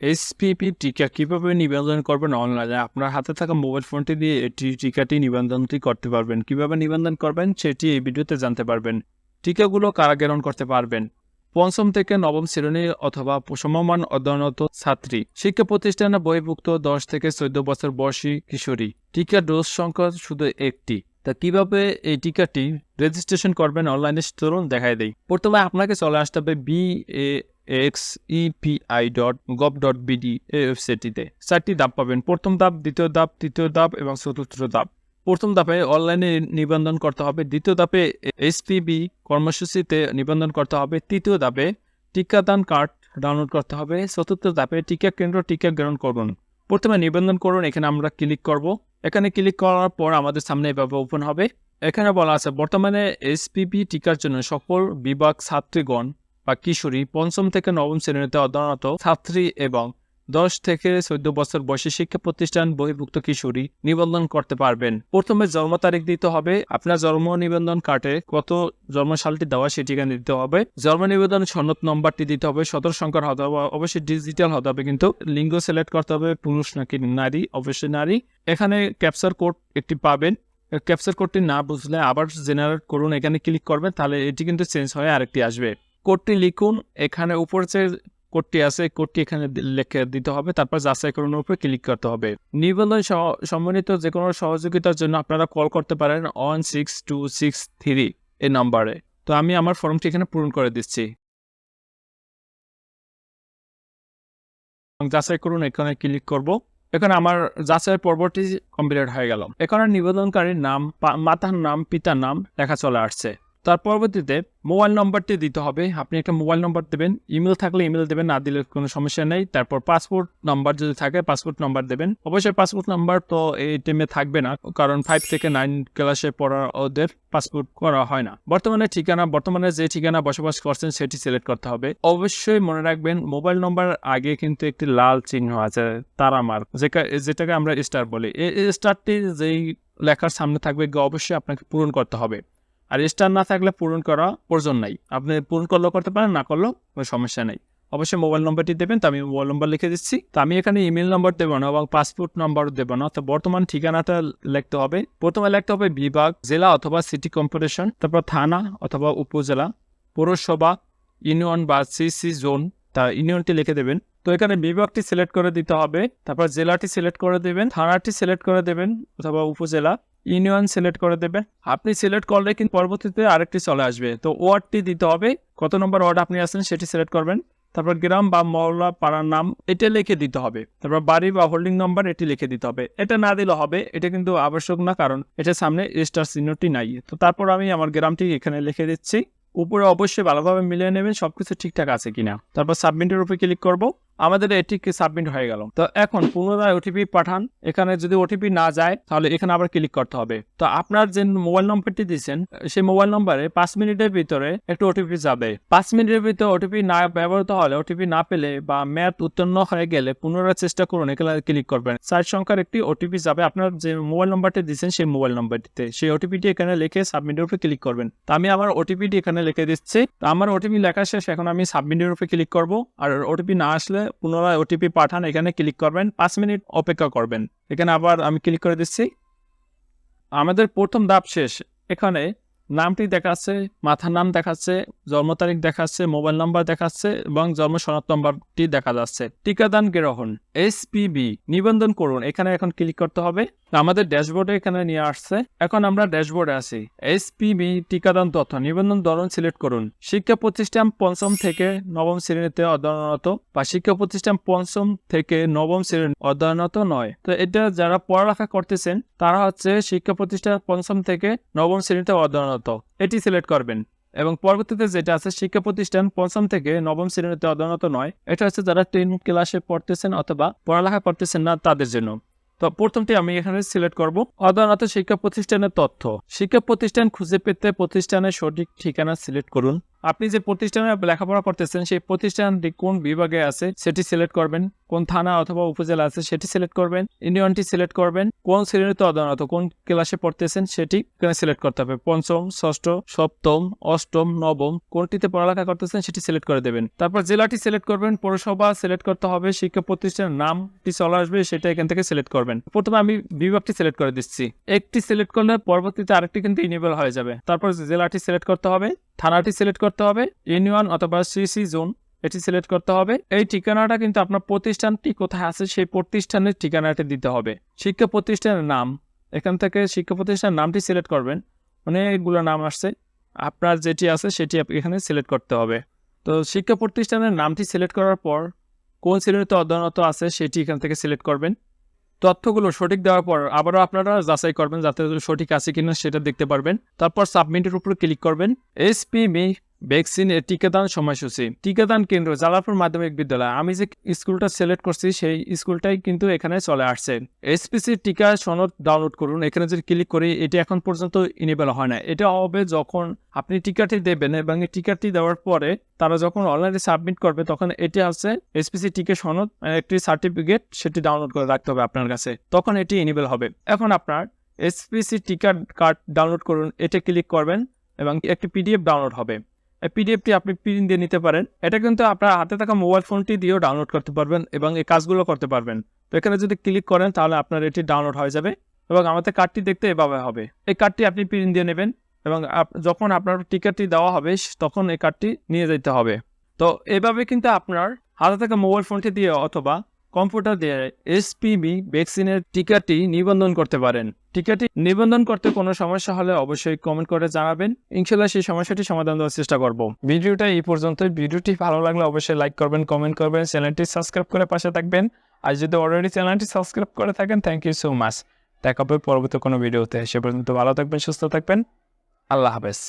SPP টিকা কীভাবে নিবন্ধন করবেন অনলাইনে আপনার হাতে থাকা মোবাইল ফোনটি দিয়ে এটি টিকাটি নিবন্ধনটি করতে পারবেন। কীভাবে নিবন্ধন করবেন সেটি এই ভিডিওতে জানতে পারবেন। টিকাগুলো কারা গ্রহণ করতে পারবেন। পঞ্চম থেকে নবম শ্রেণি অথবা সমমান অধ্যয়নত ছাত্রী। শিক্ষা প্রতিষ্ঠানে বহির্ভুক্ত দশ থেকে চোদ্দ বছর বয়সী কিশোরী। টিকা ডোজ সংখ্যা শুধু একটি। তা কীভাবে এই টিকাটি রেজিস্ট্রেশন করবেন অনলাইনে চলুন দেখাই দেই। প্রথমে আপনাকে চলে আসতে হবে বি এ এক্স এই ওয়েবসাইটটিতে চারটি ধাপ পাবেন। প্রথম ধাপ, দ্বিতীয় ধাপ, তৃতীয় ধাপ এবং চতুর্থ ধাপ। প্রথম ধাপে অনলাইনে নিবন্ধন করতে হবে। দ্বিতীয় ধাপে এসপিবি কর্মসূচিতে নিবন্ধন করতে হবে। তৃতীয় ধাপে টিকাদান কার্ড ডাউনলোড করতে হবে। চতুর্থ ধাপে টিকা কেন্দ্র, টিকা গ্রহণ করুন। প্রথমে নিবন্ধন করুন। এখানে আমরা ক্লিক করব। এখানে ক্লিক করার পর আমাদের সামনে এভাবে ওপেন হবে। এখানে বলা আছে, বর্তমানে এসপিপি টিকার জন্য সকল বিভাগ ছাত্রীগণ বা কিশোরী পঞ্চম থেকে নবম শ্রেণীতে অধ্যয়নরত ছাত্রী এবং দশ থেকে চোদ্দ বছর বয়সী শিক্ষা প্রতিষ্ঠান বহির্ভুক্ত কিশোরী নিবন্ধন করতে পারবেন। প্রথমে জন্ম তারিখ দিতে হবে। আপনার জন্ম নিবন্ধন কার্ডে কত জন্ম সালটি দেওয়া সেটি এখানে দিতে হবে। জন্ম নিবন্ধন সনদ নম্বরটি দিতে হবে। সদর সংখ্যার হতে হবে অবশ্যই ডিজিটাল হতে হবে কিন্তু লিঙ্গ সিলেক্ট করতে হবে। পুরুষ নাকি নারী? অবশ্যই নারী। এখানে ক্যাপচার কোড একটি পাবেন। ক্যাপচার কোডটি না বুঝলে আবার জেনারেট করুন। এখানে ক্লিক করবেন, তাহলে এটি কিন্তু চেঞ্জ হয়ে আরেকটি আসবে। কোডটি লিখুন, এখানে উপর যে কোডটি আছে কোডটি এখানে লিখে দিতে হবে, তারপর যাচাই করুন, উপরে ক্লিক করতে হবে। নিবন্ধন সম্বন্ধিত যে কোনো সহযোগিতার জন্য আপনারা কল করতে পারেন one six two six three এই নাম্বারে। তো আমি আমার ফর্মটি এখানে পূরণ করে দিচ্ছি। যাচাই করুন, এখানে ক্লিক করব। এখানে আমার যাচাই পর্বটি কমপ্লিট হয়ে গেল। এখানে নিবেদনকারীর নাম মাতার নাম, পিতার নাম লেখা চলে আসছে। তার পরবর্তীতে মোবাইল নম্বরটি দিতে হবে। আপনি একটা মোবাইল নম্বর দেবেন। ইমেল থাকলে ইমেল দেবেন, না দিলে কোনো সমস্যা নেই। তারপর পাসপোর্ট নাম্বার যদি থাকে, পাসপোর্ট নাম্বার দেবেন। অবশ্যই পাসপোর্ট নাম্বার তো এই টাইমে থাকবে না, কারণ ফাইভ থেকে নাইন ক্লাসে পড়া ওদের পাসপোর্ট করা হয় না। বর্তমানে ঠিকানা, বর্তমানে যে ঠিকানা বসবাস করছেন সেটি সিলেক্ট করতে হবে। অবশ্যই মনে রাখবেন, মোবাইল নম্বর আগে কিন্তু একটি লাল চিহ্ন আছে, তারা মার্ক যেটাকে আমরা স্টার বলি। এই স্টারটি যেই লেখার সামনে থাকবে অবশ্যই আপনাকে পূরণ করতে হবে। আর স্টার না থাকলে পূরণ করা প্রয়োজন নাই। আপনি পূরণ করলেও করতে পারেন, না করলেও কোনো সমস্যা নেই। অবশ্যই মোবাইল নম্বরটি দেবেন, তো আমি মোবাইল নম্বর লিখে দিচ্ছি। তো আমি এখানে ইমেল নম্বর দেবো না এবং পাসপোর্ট নম্বরও দেবো না। তো বর্তমান ঠিকানাটা লিখতে হবে। প্রথমে লিখতে হবে বিভাগ, জেলা অথবা সিটি কর্পোরেশন তারপর থানা অথবা উপজেলা, পৌরসভা ইউনিয়ন বা সিসি জোন তা ইউনিয়নটি লিখে দেবেন। তো এখানে বিভাগটি সিলেক্ট করে দিতে হবে, তারপর জেলাটি সিলেক্ট করে দেবেন, থানাটি সিলেক্ট করে দেবেন, অথবা উপজেলা। ইউনিয়ন সিলেক্ট করে দেবে। আপনি সিলেক্ট করলে কিন্তু পরবর্তীতে আরেকটি চলে আসবে। তো ওয়ার্ডটি দিতে হবে। কত নম্বর ওয়ার্ড আপনি আছেন সেটি সিলেক্ট করবেন। তারপর গ্রাম বা মহল্লা পাড়ার নাম এটা লিখে দিতে হবে। তারপর বাড়ি বা হোল্ডিং নাম্বার এটি লিখে দিতে হবে। এটা না দিলে হবে, এটা কিন্তু আবশ্যক না, কারণ এটার সামনে স্টার চিহ্নটি নাই। তো তারপর আমি আমার গ্রামটি এখানে লিখে দিচ্ছি। উপরে অবশ্যই ভালোভাবে মিলিয়ে নেবেন, সবকিছু ঠিকঠাক আছে কিনা। তারপর সাবমিটের উপরে ক্লিক করব। আমাদের এটি সাবমিট হয়ে গেল তো এখন পুনরায় ওটিপি পাঠান এখানে যদি ওটিপি না যায় তাহলে এখানে আবার ক্লিক করতে হবে তো আপনার যে মোবাইল নম্বরটি দিয়েছেন সেই মোবাইল নম্বরে পাঁচ মিনিটের ভিতরে একটু ওটিপি যাবে পাঁচ মিনিটের ভিতরে ওটিপি না ব্যবহৃত হলে ওটিপি না পেলে বা ম্যাথ উত্তীর্ণ হয়ে গেলে পুনরায় চেষ্টা করুন এখানে ক্লিক করবেন চার সংখ্যার একটি ওটিপি যাবে আপনার যে মোবাইল নম্বরটি দিয়েছেন সেই মোবাইল নম্বরটিতে সেই ওটিপিটি এখানে লিখে সাবমিটের উপরে ক্লিক করবেন তো আমি আমার ওটিপিটি এখানে লিখে দিচ্ছি তো আমার ওটিপি লেখা শেষ এখন আমি সাবমিটের উপরে ক্লিক করব আর ওটিপি না আসলে পুনরায় ওটিপি পাঠান, এখানে ক্লিক করবেন, পাঁচ মিনিট অপেক্ষা করবেন। এখানে আবার আমি ক্লিক করে দিচ্ছি। আমাদের প্রথম ধাপ শেষ। এখানে নামটি দেখাচ্ছে, মাথার নাম দেখাচ্ছে, জন্ম তারিখ দেখাচ্ছে, মোবাইল নাম্বার দেখাচ্ছে এবং জন্ম সনদ নম্বরটি দেখা যাচ্ছে। টিকাদান গ্রহণ, এসপিবি, নিবন্ধন করুন। এখানে এখন ক্লিক করতে হবে। আমাদের ড্যাশবোর্ডে এখানে নিয়ে আসছে। এখন আমরা ড্যাশবোর্ডে আছি। এসপিবি, টিকাদান তথ্য, নিবন্ধন ধরন সিলেক্ট করুন। শিক্ষা প্রতিষ্ঠান পঞ্চম থেকে নবম শ্রেণীতে অধ্যয়নরত বা শিক্ষা প্রতিষ্ঠান পঞ্চম থেকে নবম শ্রেণি অধ্যয়নরত নয়। তো এটা যারা পড়ালেখা করতেছেন, তারা হচ্ছে শিক্ষা প্রতিষ্ঠান পঞ্চম থেকে নবম শ্রেণীতে অধ্যয়নরত। এটি সিলেক্ট করবেন। এবং পরবর্তীতে যেটা আছে, শিক্ষা প্রতিষ্ঠান পঞ্চম থেকে নবম শ্রেণীতে অধ্যয়নত নয়। এটা হচ্ছে যারা টেন ক্লাসে পড়তেছেন অথবা পড়ালেখা করতেছেন না তাদের জন্য। তো প্রথমটি আমি এখানে সিলেক্ট করব। অধ্যয়নত শিক্ষা প্রতিষ্ঠানের তথ্য। শিক্ষা প্রতিষ্ঠান খুঁজে পেতে প্রতিষ্ঠানের সঠিক ঠিকানা সিলেক্ট করুন। আপনি যে প্রতিষ্ঠানে লেখাপড়া করতেছেন, সেই প্রতিষ্ঠানটি কোন বিভাগে আছে সেটি সিলেক্ট করবেন। কোন থানা অথবা উপজেলা আছে সেটি সিলেক্ট করবেন। ইউনিয়নটি সিলেক্ট করবেন। কোন শ্রেণীতে অধ্যয়নরত কোন ক্লাসে পড়তেছেন সেটি এখানে সিলেক্ট করতে হবে। পঞ্চম, ষষ্ঠ, সপ্তম, অষ্টম, নবম কোনটিতে পড়ালেখা করতেছেন সেটি সিলেক্ট করে দেবেন। তারপর জেলাটি সিলেক্ট করবেন। পৌরসভা সিলেক্ট করতে হবে। শিক্ষা প্রতিষ্ঠানের নামটি চলে আসবে, সেটা এখান থেকে সিলেক্ট করবেন। প্রথমে আমি বিভাগটি সিলেক্ট করে দিচ্ছি। একটি সিলেক্ট করলে পরবর্তীতে আরেকটি কিন্তু ইনেবল হয়ে যাবে। তারপর জেলাটি সিলেক্ট করতে হবে। থানাটি সিলেক্ট করতে হবে, ইউনিয়ন অথবা সিসি জোন, এটি সিলেক্ট করতে হবে। এই ঠিকানাটা কিন্তু আপনার প্রতিষ্ঠানটি কোথায় আছে, সেই প্রতিষ্ঠানের ঠিকানাটি দিতে হবে। শিক্ষা প্রতিষ্ঠানের নাম, এখান থেকে শিক্ষা প্রতিষ্ঠানের নামটি সিলেক্ট করবেন। অনেকগুলো নাম আসছে, আপনার যেটি আছে সেটি এখানে সিলেক্ট করতে হবে। তো শিক্ষা প্রতিষ্ঠানের নামটি সিলেক্ট করার পর কোন শ্রেণীতে অধ্যয়নত আছে সেটি এখান থেকে সিলেক্ট করবেন। তথ্যগুলো সঠিক দেওয়ার পর আবারও আপনারা যাচাই করবেন যাতে সঠিক আছে কিনা সেটা দেখতে পারবেন। তারপর সাবমিটের উপর ক্লিক করবেন। এসপিবি ভ্যাকসিন এর টিকাদান সময়সূচি। টিকাদান কেন্দ্র জালালপুর মাধ্যমিক বিদ্যালয়। আমি যে স্কুলটা সিলেক্ট করছি, সেই স্কুলটাই কিন্তু এখানে চলে আসছে। এসপিসি টিকা সনদ ডাউনলোড করুন। এখানে যদি ক্লিক করি, এটি এখন পর্যন্ত ইনেবল হয় না এটা হবে যখন আপনি টিকাটি দেবেন এবং এই টিকাটি দেওয়ার পরে তারা যখন অনলাইনে সাবমিট করবে, তখন এটি আছে এসপিসি টিকা সনদ মানে একটি সার্টিফিকেট সেটি ডাউনলোড করে রাখতে হবে আপনার কাছে। তখন এটি ইনেবল হবে। এখন আপনার এসপিসি টিকা কার্ড ডাউনলোড করুন। এতে ক্লিক করবেন এবং একটি পিডিএফ ডাউনলোড হবে। পিডিএফটি আপনি প্রিন্ট দিয়ে নিতে পারেন। এটা কিন্তু আপনার হাতে থাকা মোবাইল ফোনটি দিয়েও ডাউনলোড করতে পারবেন এবং এই কাজগুলো করতে পারবেন। তো এখানে যদি ক্লিক করেন, তাহলে আপনার এটি ডাউনলোড হয়ে যাবে এবং আমাদের কার্ডটি দেখতে এভাবে হবে। এই কার্ডটি আপনি প্রিন্ট দিয়ে নেবেন এবং যখন আপনার টিকিটটি দেওয়া হবে, তখন এই কার্ডটি নিয়ে যেতে হবে। তো এভাবে কিন্তু আপনার হাতে থাকা মোবাইল ফোনটি দিয়ে অথবা কম্পিউটার দিয়ে এসপিবি ভ্যাকসিনের টিকাটি নিবন্ধন করতে পারেন। টিকাটি নিবন্ধন করতে কোনো সমস্যা হলে অবশ্যই কমেন্ট করে জানাবেন। ইনশাল্লাহ সেই সমস্যাটি সমাধান দেওয়ার চেষ্টা করব। ভিডিওটা এই পর্যন্ত ভিডিওটি ভালো লাগলে অবশ্যই লাইক করবেন কমেন্ট করবেন, চ্যানেলটি সাবস্ক্রাইব করে পাশে থাকবেন। আর যদি অলরেডি চ্যানেলটি সাবস্ক্রাইব করে থাকেন থ্যাংক ইউ সো মাচ দেখা হবে পরবর্তী কোনো ভিডিওতে। সে পর্যন্ত ভালো থাকবেন, সুস্থ থাকবেন। আল্লাহ হাফেজ।